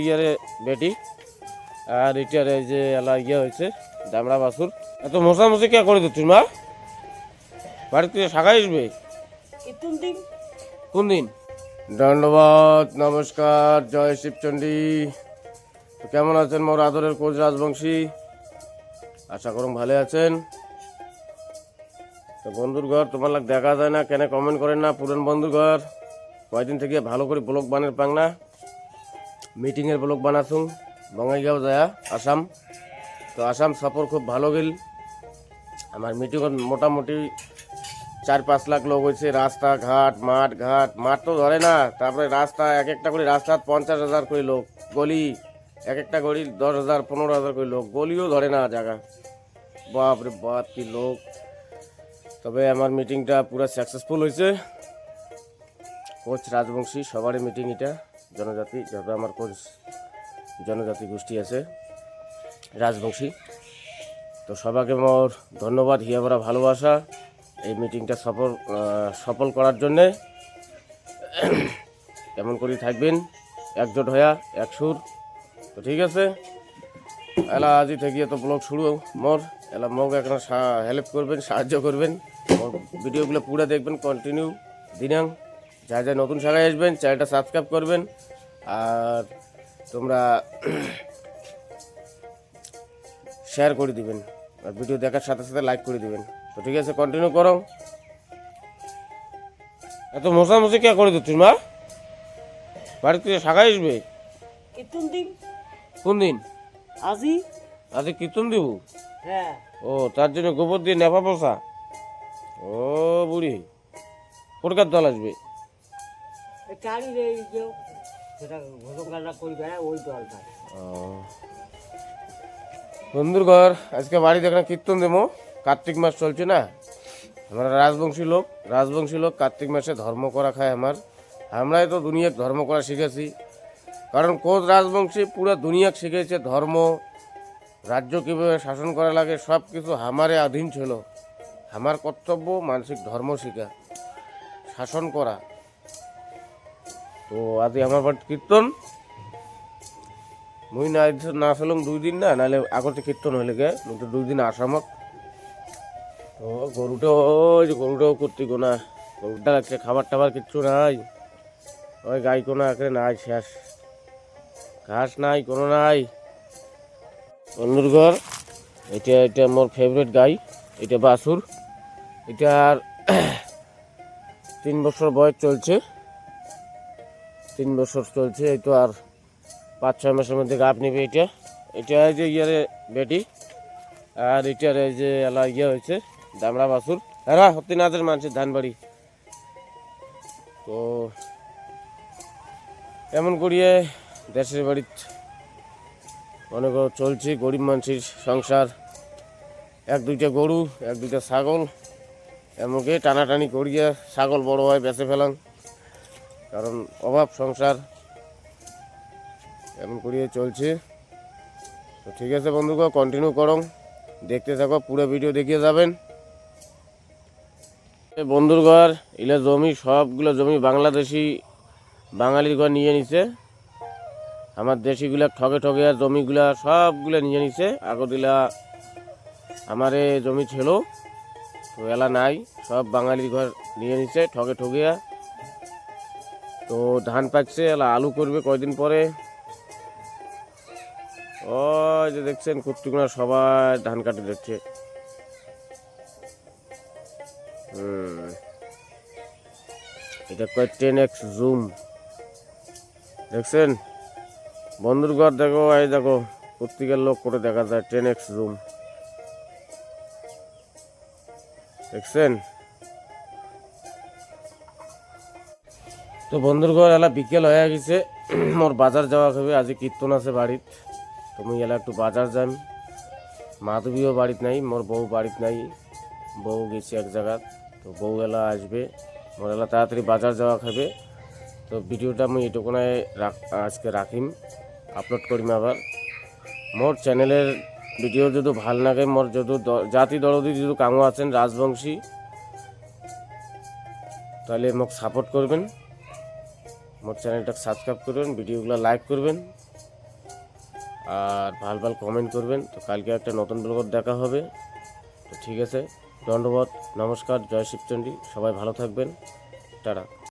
ইয়ারে বেটি আর এটার এই যে এলা ইয়ে হয়েছে দামড়া বাসুর এত মশামশি কে করে দিচ্ছিস মা? বাড়িতে শাখা আসবে? কোন দিন? ধন্যবাদ নমস্কার জয় শিবচণ্ডী কেমন আছেন মোর আদরের কোচ রাজবংশী? আশা করুন ভালো আছেন। তো বন্ধুর ঘর তোমার লাগ দেখা যায় না কেন কমেন্ট করেন না পুরান বন্ধুর ঘর। কয়দিন থেকে ভালো করে ব্লগ বানের পাং না মিটিংয়ের ব্লগ বানাছুং বঙ্গাইগাঁও যায় আসাম। তো আসাম সফর খুব ভালো গেল। আমার মিটিংত মোটামুটি চার পাঁচ লাখ লোক হয়েছে। রাস্তাঘাট মাঠ, ঘাট। মাঠ তো ধরে না। তারপরে রাস্তা, এক একটা করে রাস্তা পঞ্চাশ হাজার করে লোক। গলি, এক একটা গলি দশ হাজার, পনেরো হাজার করে লোক। গলিও ধরে না জায়গা। বাপ রে বাপ, কি লোক। তবে আমার মিটিংটা পুরো সাকসেসফুল হয়েছে। কোচ রাজবংশী, সবারই মিটিং এটা। জনজাতি যত আমার কোচ জনজাতি গোষ্ঠী আছে, রাজবংশী। তো সবাইকে মোর ধন্যবাদ হিয়াভরা ভালোবাসা, এই মিটিংটা সফল সফল করার জন্যে। কেমন করে থাকবেন? একজোট হইয়া, এক সুর। তো ঠিক আছে? এলা আজি থেকে তো ব্লগ শুরু মোর, এলা মোক এখন হেল্প করবেন, সাহায্য করবেন। ভিডিওগুলো পুরো দেখবেন কন্টিনিউ দিনাং। যা যা নতুন শাখায় আসবেন চ্যানেলটা সাবস্ক্রাইব করবেন। আর তোমরা শেয়ার করে দিবেন। আর ভিডিও দেখার সাথে সাথে লাইক করে দিবেন। তো ঠিক আছে কন্টিনিউ করো। এত মশামশি কে করে দিচ্ছিস মা? বাড়িতে শাখায় আসবে? ইতুন দিন। কোন দিন? আজি। আজকে কীর্তন দিব? হ্যাঁ। ও তার জন্য গোবর দিয়ে নেফা পয়সা ও বুড়ি। কোটকার দল আসবে। যে সেটা বেড়ায় ওই দলটা বন্ধুর ঘর, আজকে বাড়িতে এখানে কীর্তন দেবো। কার্তিক মাস চলছে না? আমরা রাজবংশী লোক রাজবংশী লোক কার্তিক মাসে ধর্ম করা খায় আমার। আমরাই তো দুনিয়ার ধর্ম করা শিখেছি। কারণ কোচ রাজবংশী পুরো দুনিয়াকে শিখেছে ধর্ম, রাজ্য কীভাবে শাসন করা লাগে, সব কিছু আমারে অধীন ছিল। আমার কর্তব্য মানসিক ধর্ম শিখা, শাসন করা। তো আজ আমার বাড়িতে কীর্তন মুই না না আসলাম দুই দিন না নাহলে আগতে কীর্তন হইলে গে তো দুই দিন আসামত। তো গরুটা ওই যে গরুটাও করতে গো না গরুটা একটা খাবার টাবার কিচ্ছু নাই। ওই গাই কোনো একে নাই, শেষ। ঘাস নাই, কোনো নাই। বন্ধুর ঘর এটা এটা মোর ফেভারিট গাই এটা বাসুর এটার তিন বছর বয়স চলছে। তিন বছর চলছে, এই তো আর পাঁচ, ছয় মাসের মধ্যে গাপ নেবে এটা। এটা যে ইয়ারে বেটি, আর এটার এই যে এলা ইয়ে হয়েছে, দামড়া বাসুর হ্যাঁ হতিনাথের মানুষের ধান বাড়ি। তো এমন করিয়ে দেশের বাড়িত অনেক চলছে, গরিব মানুষের সংসার। এক দুইটা গরু, এক দুইটা ছাগল। এমনকি টানাটানি করিয়া ছাগল বড় হয়, বেঁচে ফেলাম। কারণ অভাব সংসার এমন করিয়ে চলছে। তো ঠিক আছে বন্ধুগণ কন্টিনিউ করো। দেখতে থাকো, পুরো ভিডিও দেখিয়ে যাবেন। বন্ধুর ঘর, ইলা জমি, সবগুলো জমি বাংলাদেশি বাঙালির ঘর নিয়ে নিছে। আমার দেশিগুলা ঠগে আর জমিগুলা সবগুলো নিয়ে নিছে। আগদিলা আমার জমি ছিল, তো এলা নাই। সব বাঙালির ঘর নিয়ে নিছে, ঠগে ঠগিয়া তো ধান পাকছে আলু করবে কয়দিন পরে? ওই যে দেখছেন কুট্টিগুনা সবাই ধান কাটে হুম। এটা কয় টেন এক্স জুম দেখছেন? বন্ধুর ঘর দেখো, এই দেখো পত্রিকার লোক করে দেখা যায় টেন এক্স জুম দেখছেন? তো বন্ধুর এলা বিকেল হয়ে গেছে। মোর বাজার যাওয়া হবে আজ কীর্তন আছে বাড়িত। তুমি এলা একটু বাজার যান মাধবীও বাড়িত নাই, মোর বউ বাড়িত নাই। বউ গেছে এক জায়গা তো বউ এলা আসবে। মোর এলা তাড়াতাড়ি বাজার যাওয়া খাবে। তো ভিডিওটা আমি এটুকুনায় রাখ, আজকে রাখিম, আপলোড করিম আবার। মোর চ্যানেলের ভিডিও যদি ভালো লাগে, মোর যদি জাতি দরদি যদি কামো আছেন, রাজবংশী, তাহলে মোক সাপোর্ট করবেন। মোর চ্যানেলটা সাবস্ক্রাইব করবেন, ভিডিওগুলো লাইক করবেন, আর ভালো ভালো কমেন্ট করবেন। তো কালকে একটা নতুন ব্লগত দেখা হবে। তো ঠিক আছে দণ্ডবধ নমস্কার, জয় শিবচণ্ডী সবাই ভালো থাকবেন। টাটা।